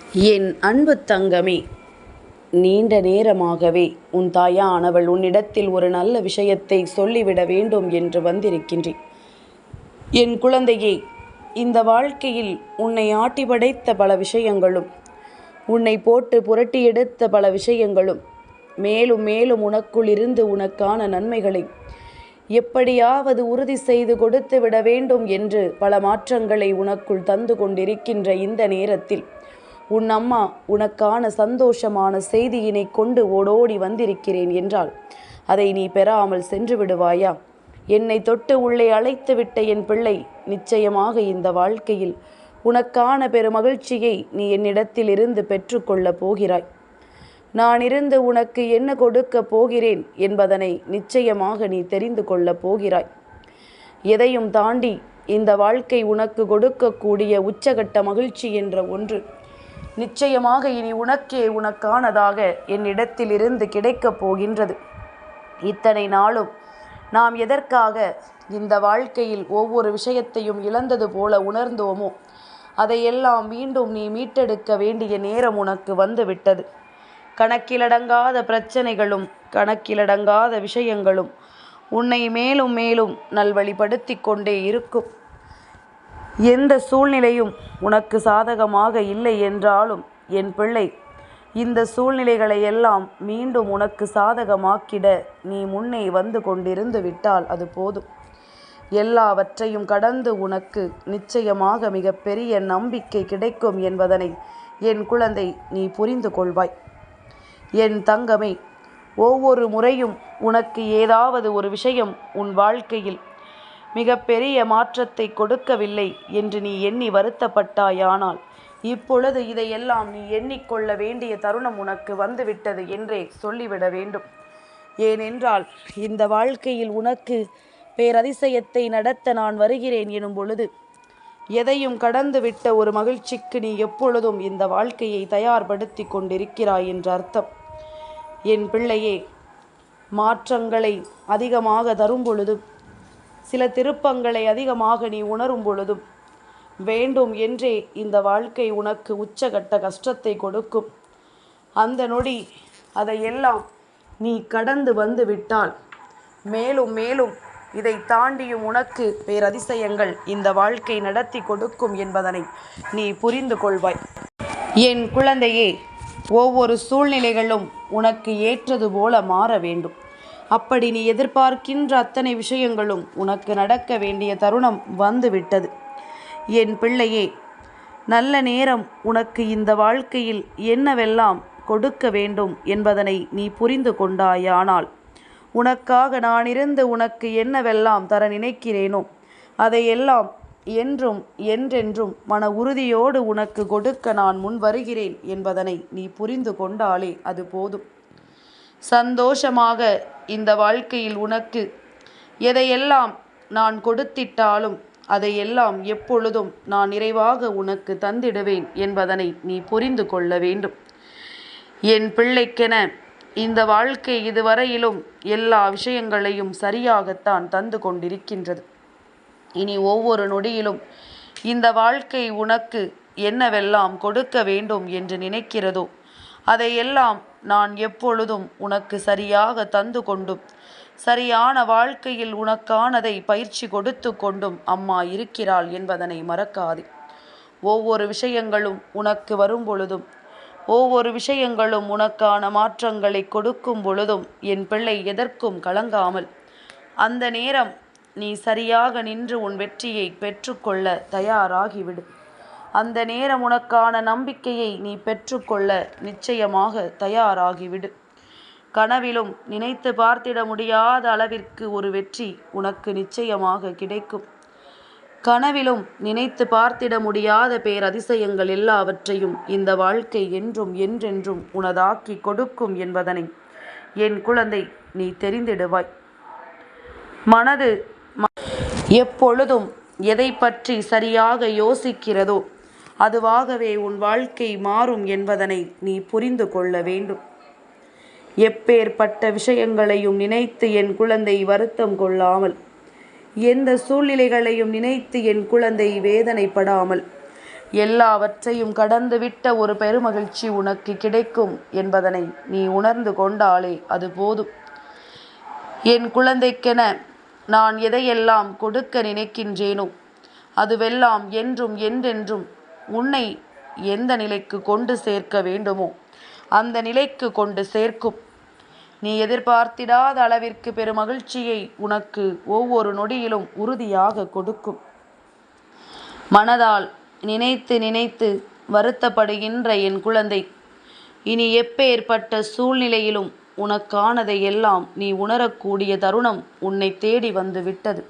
என் அன்பு தங்கமே நீண்ட நேரமாகவே உன் தாயானவள் உன்னிடத்தில் ஒரு நல்ல விஷயத்தை சொல்லிவிட வேண்டும் என்று வந்திருக்கின்றேன். என் குழந்தையே இந்த வாழ்க்கையில் உன்னை ஆட்டி படைத்த பல விஷயங்களும் உன்னை போட்டு புரட்டி எடுத்த பல விஷயங்களும் மேலும் மேலும் உனக்குள் இருந்து உனக்கான நன்மைகளை எப்படியாவது உறுதி செய்து கொடுத்து விட வேண்டும் என்று பல மாற்றங்களை உனக்குள் தந்து கொண்டிருக்கின்ற இந்த நேரத்தில் உன் அம்மா உனக்கான சந்தோஷமான செய்தியினை கொண்டு ஓடோடி வந்திருக்கிறேன் என்றால் அதை நீ பெறாமல் சென்று விடுவாயா? என்னை தொட்டு உள்ளே அழைத்து விட்ட என் பிள்ளை நிச்சயமாக இந்த வாழ்க்கையில் உனக்கான பெருமகிழ்ச்சியை நீ என்னிடத்தில் இருந்து பெற்றுக்கொள்ளப் போகிறாய். நான் இருந்து உனக்கு என்ன கொடுக்கப் போகிறேன் என்பதனை நிச்சயமாக நீ தெரிந்து கொள்ளப் போகிறாய். எதையும் தாண்டி இந்த வாழ்க்கை உனக்கு கொடுக்கக்கூடிய உச்சகட்ட மகிழ்ச்சி என்ற ஒன்று. நிச்சயமாக இனி உனக்கே உனக்கானதாக என்னிடத்திலிருந்து கிடைக்கப் போகின்றது. இத்தனை நாளும் நாம் எதற்காக இந்த வாழ்க்கையில் ஒவ்வொரு விஷயத்தையும் இழந்தது போல உணர்ந்தோமோ அதையெல்லாம் மீண்டும் நீ மீட்டெடுக்க வேண்டிய நேரம் உனக்கு வந்துவிட்டது. கணக்கிலடங்காத பிரச்சனைகளும் கணக்கிலடங்காத விஷயங்களும் உன்னை மேலும் மேலும் நல்வழிப்படுத்தி கொண்டே இருக்கும். எந்த சூழ்நிலையும் உனக்கு சாதகமாக இல்லை என்றாலும் என் பிள்ளை இந்த சூழ்நிலைகளை எல்லாம் மீண்டும் உனக்கு சாதகமாக்கிட நீ முன்னே வந்து கொண்டிருந்து விட்டால் அது போதும். எல்லாவற்றையும் கடந்து உனக்கு நிச்சயமாக மிகப்பெரிய நம்பிக்கை கிடைக்கும் என்பதனை என் குழந்தை நீ புரிந்து கொள்வாய். என் தங்கமே ஒவ்வொரு முறையும் உனக்கு ஏதாவது ஒரு விஷயம் உன் வாழ்க்கையில் மிகப்பெரிய மாற்றத்தை கொடுக்கவில்லை என்று நீ எண்ணி வருத்தப்பட்டாயானால். இப்பொழுது இதையெல்லாம் நீ எண்ணிக்கொள்ள வேண்டிய தருணம் உனக்கு வந்துவிட்டது என்றே சொல்லிவிட வேண்டும். ஏனென்றால் இந்த வாழ்க்கையில் உனக்கு பேரதிசயத்தை நடத்த நான் வருகிறேன் எனும் பொழுது எதையும் கடந்துவிட்ட ஒரு மகிழ்ச்சிக்கு நீ எப்பொழுதும் இந்த வாழ்க்கையை தயார்படுத்தி கொண்டிருக்கிறாய் என்ற அர்த்தம். என் பிள்ளையே மாற்றங்களை அதிகமாக தரும் பொழுதும் சில திருப்பங்களை அதிகமாக நீ உணரும் பொழுதும் வேண்டும் என்றே இந்த வாழ்க்கை உனக்கு உச்சகட்ட கஷ்டத்தை கொடுக்கும். அந்த நொடி அதையெல்லாம் நீ கடந்து வந்து விட்டால் மேலும் மேலும் இதை தாண்டியும் உனக்கு பேரதிசயங்கள் இந்த வாழ்க்கை நடத்தி கொடுக்கும் என்பதனை நீ புரிந்து கொள்வாய். என் குழந்தையே ஒவ்வொரு சூழ்நிலைகளும் உனக்கு ஏற்றது போல மாற வேண்டும். அப்படி நீ எதிர்பார்க்கின்ற அத்தனை விஷயங்களும் உனக்கு நடக்க வேண்டிய தருணம் வந்துவிட்டது. என் பிள்ளையே நல்ல நேரம் உனக்கு இந்த வாழ்க்கையில் என்னவெல்லாம் கொடுக்க வேண்டும் என்பதனை நீ புரிந்து கொண்டாயானால் உனக்காக நான் இருந்து உனக்கு என்னவெல்லாம் தர நினைக்கிறேனோ அதையெல்லாம் என்றும் என்றென்றும் மன உறுதியோடு உனக்கு கொடுக்க நான் முன் வருகிறேன் என்பதனை நீ புரிந்து கொண்டாலே அது போதும். சந்தோஷமாக இந்த வாழ்க்கையில் உனக்கு எதையெல்லாம் நான் கொடுத்திட்டாலும் அதையெல்லாம் எப்பொழுதும் நான் நிறைவாக உனக்கு தந்திடுவேன் என்பதனை நீ புரிந்து கொள்ள வேண்டும். என் பிள்ளைக்கென இந்த வாழ்க்கை இதுவரையிலும் எல்லா விஷயங்களையும் சரியாகத்தான் தந்து கொண்டிருக்கின்றது. இனி ஒவ்வொரு நொடியிலும் இந்த வாழ்க்கை உனக்கு என்னவெல்லாம் கொடுக்க வேண்டும் என்று நினைக்கிறதோ அதையெல்லாம் நான் எப்பொழுதும் உனக்கு சரியாக தந்து கொண்டும் சரியான வாழ்க்கையில் உனக்கானதை பயிற்சி கொடுத்து கொண்டும் அம்மா இருக்கிறாள் என்பதனை மறக்காதே. ஒவ்வொரு விஷயங்களும் உனக்கு வரும் பொழுதும் ஒவ்வொரு விஷயங்களும் உனக்கான மாற்றங்களை கொடுக்கும் பொழுதும் என் பிள்ளை எதற்கும் கலங்காமல் அந்த நேரம் நீ சரியாக நின்று உன் வெற்றியை பெற்றுக்கொள்ள தயாராகிவிடு. அந்த நேரம் உனக்கான நம்பிக்கையை நீ பெற்றுக்கொள்ள நிச்சயமாக தயாராகிவிடு. கனவிலும் நினைத்து பார்த்திட முடியாத அளவிற்கு ஒரு வெற்றி உனக்கு நிச்சயமாக கிடைக்கும். கனவிலும் நினைத்து பார்த்திட முடியாத பேரதிசயங்கள் எல்லாவற்றையும் இந்த வாழ்க்கை என்றும் என்றென்றும் உனதாக்கி கொடுக்கும் என்பதனை என் குழந்தை நீ தெரிந்திடுவாய். மனது எப்பொழுதும் எதை பற்றி சரியாக யோசிக்கிறதோ அதுவாகவே உன் வாழ்க்கை மாறும் என்பதனை நீ புரிந்து கொள்ள வேண்டும். எப்பேற்பட்ட விஷயங்களையும் நினைத்து என் குழந்தை வருத்தம் கொள்ளாமல் எந்த சூழ்நிலைகளையும் நினைத்து என் குழந்தை வேதனைப்படாமல் எல்லாவற்றையும் கடந்துவிட்ட ஒரு பெருமகிழ்ச்சி உனக்கு கிடைக்கும் என்பதனை நீ உணர்ந்து கொண்டாலே அது போதும். என் குழந்தைக்கென நான் எதையெல்லாம் கொடுக்க நினைக்கின்றேனோ அதுவெல்லாம் என்றும் என்றென்றும் உன்னை எந்த நிலைக்கு கொண்டு சேர்க்க வேண்டுமோ அந்த நிலைக்கு கொண்டு சேர்க்கும். நீ எதிர்பார்த்திடாத அளவிற்கு பெருமகிழ்ச்சியை உனக்கு ஒவ்வொரு நொடியிலும் உறுதியாக கொடுக்கும். மனதால் நினைத்து நினைத்து வருத்தப்படுகின்ற என் குழந்தை இனி எப்பேற்பட்ட சூழ்நிலையிலும் உனக்கானதை எல்லாம் நீ உணரக்கூடிய தருணம் உன்னை தேடி வந்து விட்டது.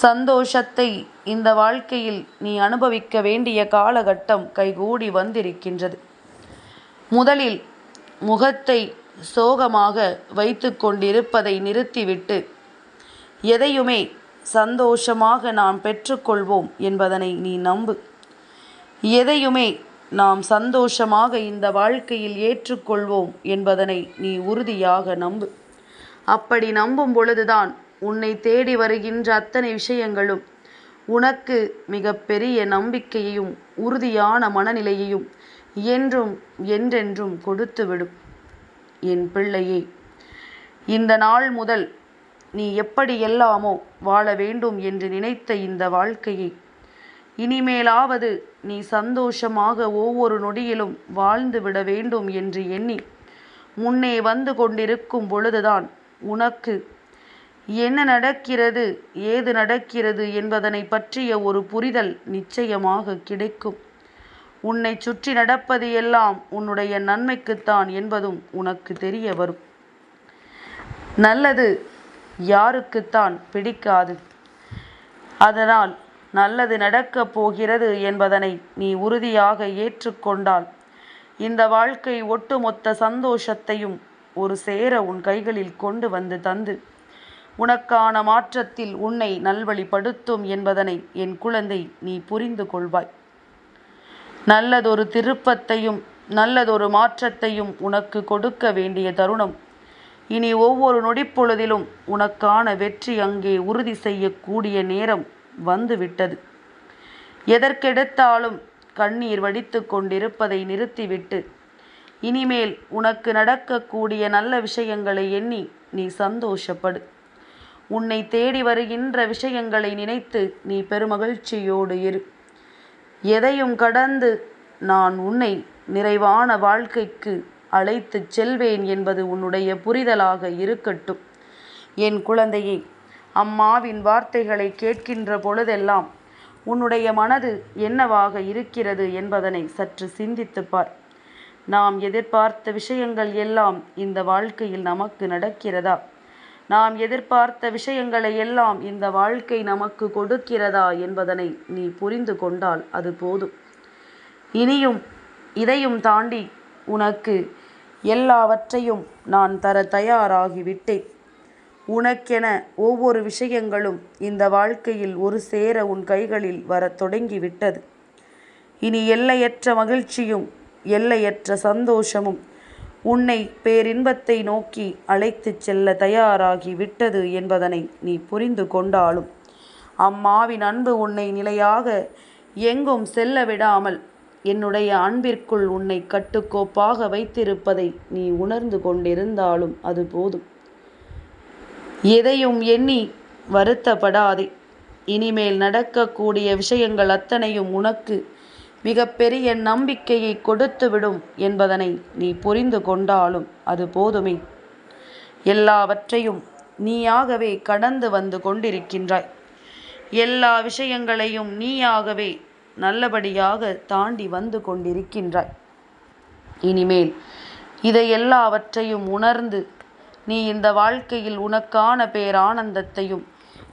சந்தோஷத்தை இந்த வாழ்க்கையில் நீ அனுபவிக்க வேண்டிய காலகட்டம் கைகூடி வந்திருக்கின்றது. முதலில் முகத்தை சோகமாக வைத்து கொண்டிருப்பதை நிறுத்திவிட்டு எதையுமே சந்தோஷமாக நாம் பெற்றுக்கொள்வோம் என்பதனை நீ நம்பு. எதையுமே நாம் சந்தோஷமாக இந்த வாழ்க்கையில் ஏற்றுக்கொள்வோம் என்பதனை நீ உறுதியாக நம்பு. அப்படி நம்பும் பொழுதுதான் உன்னை தேடி வருகின்ற அத்தனை விஷயங்களும் உனக்கு மிக பெரிய நம்பிக்கையையும் உறுதியான மனநிலையையும் என்றும் என்றென்றும் கொடுத்துவிடும். என் பிள்ளையே இந்த நாள் முதல் நீ எப்படி எல்லாமோ வாழ வேண்டும் என்று நினைத்த இந்த வாழ்க்கையை இனிமேலாவது நீ சந்தோஷமாக ஒவ்வொரு நொடியிலும் வாழ்ந்து விட வேண்டும் என்று எண்ணி முன்னே வந்து கொண்டிருக்கும் பொழுதுதான் உனக்கு என்ன நடக்கிறது? ஏது நடக்கிறது என்பதனை பற்றிய ஒரு புரிதல் நிச்சயமாக கிடைக்கும். உன்னை சுற்றி நடப்பது எல்லாம் உன்னுடைய நன்மைக்குத்தான் என்பதும் உனக்கு தெரிய வரும். நல்லது யாருக்குத்தான் பிடிக்காது. அதனால் நல்லது நடக்கப் போகிறது என்பதனை நீ உறுதியாக ஏற்றுக்கொண்டால் இந்த வாழ்க்கை ஒட்டுமொத்த சந்தோஷத்தையும் ஒரு சேர உன் கைகளில் கொண்டு வந்து தந்து. உனக்கான மாற்றத்தில் உன்னை நல்வழிப்படுத்தும் என்பதனை என் குழந்தை நீ புரிந்து கொள்வாய். நல்லதொரு திருப்பத்தையும் நல்லதொரு மாற்றத்தையும் உனக்கு கொடுக்க வேண்டிய தருணம். இனி ஒவ்வொரு நொடிப்பொழுதிலும் உனக்கான வெற்றி அங்கே உறுதி செய்யக்கூடிய நேரம் வந்துவிட்டது. எதற்கெடுத்தாலும் கண்ணீர் வடித்து கொண்டிருப்பதை நிறுத்திவிட்டு இனிமேல் உனக்கு நடக்கக்கூடிய நல்ல விஷயங்களை எண்ணி நீ சந்தோஷப்படு. உன்னை தேடி வருகின்ற விஷயங்களை நினைத்து நீ பெருமகிழ்ச்சியோடு இரு. எதையும் கடந்து நான் உன்னை நிறைவான வாழ்க்கைக்கு அழைத்துச் செல்வேன் என்பது உன்னுடைய புரிதலாக இருக்கட்டும். என் குழந்தையே அம்மாவின் வார்த்தைகளை கேட்கின்ற பொழுதெல்லாம் உன்னுடைய மனது என்னவாக இருக்கிறது என்பதனை சற்று சிந்தித்துப் பார். நாம் எதிர்பார்த்த விஷயங்கள் எல்லாம் இந்த வாழ்க்கையில் நமக்கு நடக்கிறதா? நாம் எதிர்பார்த்த விஷயங்களை எல்லாம் இந்த வாழ்க்கை நமக்கு கொடுக்கிறதா என்பதனை நீ புரிந்து கொண்டால் அது போதும். இனியும் இதையும் தாண்டி உனக்கு எல்லாவற்றையும் நான் தர தயாராகிவிட்டேன். உனக்கென ஒவ்வொரு விஷயங்களும் இந்த வாழ்க்கையில் ஒரு சேர உன் கைகளில் வரத் தொடங்கிவிட்டது. இனி எல்லையற்ற மகிழ்ச்சியும் எல்லையற்ற சந்தோஷமும் உன்னை பேரின்பத்தை நோக்கி அழைத்துச் செல்ல தயாராகி விட்டது என்பதனை நீ புரிந்து கொண்டாலும் அம்மாவின் அன்பு உன்னை நிலையாக எங்கும் செல்ல விடாமல் என்னுடைய அன்பிற்குள் உன்னை கட்டுக்கோப்பாக வைத்திருப்பதை நீ உணர்ந்து கொண்டிருந்தாலும் அது போதும். எதையும் எண்ணி வருத்தப்படாதே. இனிமேல் நடக்கக்கூடிய விஷயங்கள் அத்தனையும் உனக்கு மிகப்பெரிய நம்பிக்கையை கொடுத்துவிடும் என்பதனை நீ புரிந்து கொண்டாலும் அது போதுமே. எல்லாவற்றையும் நீயாகவே கடந்து வந்து கொண்டிருக்கின்றாய். எல்லா விஷயங்களையும் நீயாகவே நல்லபடியாக தாண்டி வந்து கொண்டிருக்கின்றாய். இனிமேல் இதை எல்லாவற்றையும் உணர்ந்து நீ இந்த வாழ்க்கையில் உனக்கான பேரானந்தத்தையும்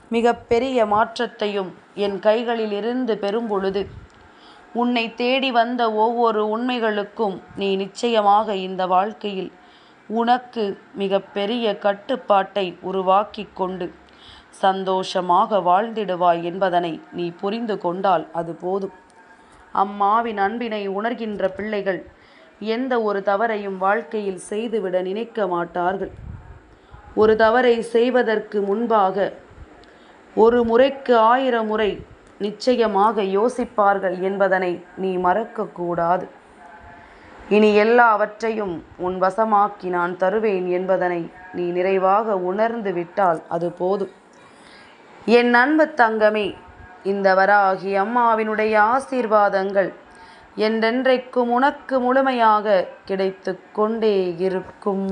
மிகப்பெரிய மாற்றத்தையும் என் கைகளில் இருந்து பெறும் பொழுது உன்னை தேடி வந்த ஒவ்வொரு உண்மைகளுக்கும் நீ நிச்சயமாக இந்த வாழ்க்கையில் உனக்கு மிக பெரிய கட்டுப்பாட்டை உருவாக்கி கொண்டு சந்தோஷமாக வாழ்ந்திடுவாய் என்பதனை நீ புரிந்து கொண்டால் அது போதும். அம்மாவின் அன்பினை உணர்கின்ற பிள்ளைகள் எந்த ஒரு தவறையும் வாழ்க்கையில் செய்துவிட நினைக்க மாட்டார்கள். ஒரு தவறை செய்வதற்கு முன்பாக ஒரு முறைக்கு ஆயிரம் முறை நிச்சயமாக யோசிப்பார்கள் என்பதனை நீ மறக்கக்கூடாது. இனி எல்லாவற்றையும் உன் வசமாக்கி நான் தருவேன் என்பதனை நீ நிறைவாக உணர்ந்து விட்டால் அது போதும். என் அன்பு தங்கமே இந்த வராகி அம்மாவினுடைய ஆசீர்வாதங்கள் என்றென்றைக்கும் உனக்கு முழுமையாக கிடைத்து கொண்டே இருக்கும்.